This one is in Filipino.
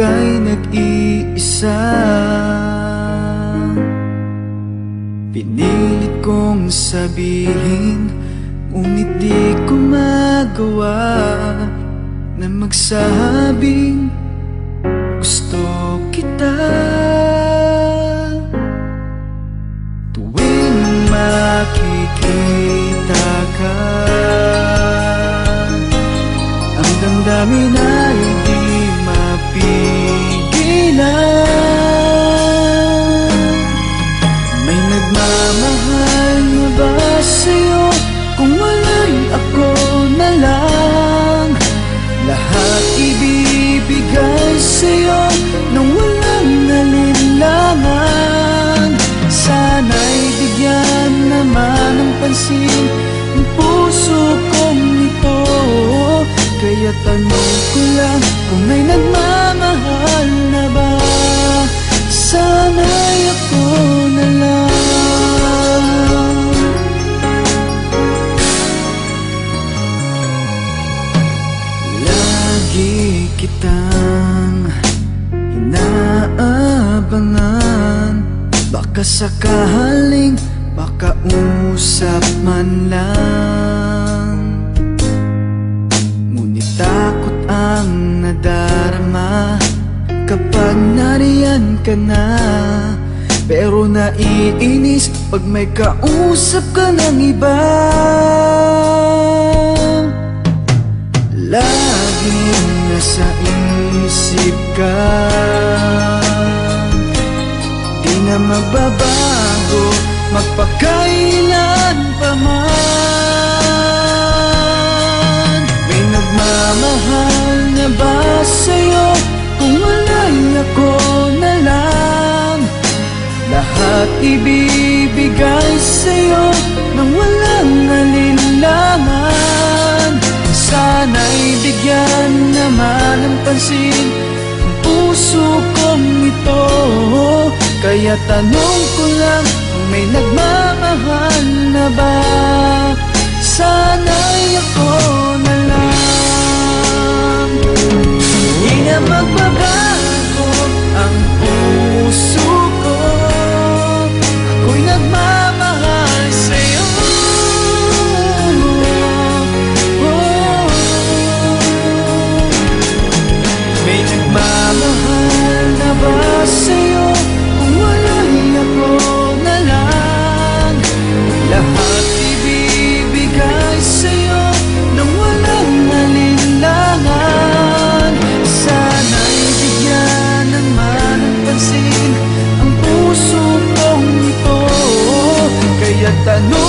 ika'y nag-iisa. Pinilit kong sabihin Ngunit di ko magawa Na magsabing gusto kita. Tuwing makikita ka Ang damdamin ay naman ng pansin Ang puso kong ito. Kaya tanong ko lang Kung may nagmamahal na ba? Sana'y ako na lang. Lagi kitang inaabangan. Baka sakaling makausap man lang. Ngunit takot ang nadarama. Kapag nariyan ka na Pero naiinis pag may kausap ka ng iba. Laging nasa isip ka. Di na magbabago Magpakailan pa man. May nagmamahal na ba sa'yo? Kung wala'y ako na lang. Lahat ibibigay sa'yo Nang walang alinlangan Sana'y bigyan naman ng pansin Ang puso kong ito. Kaya tanong ko lang may nagmamahal na ba? Sana'y ako na lang. Di na magbabago 但。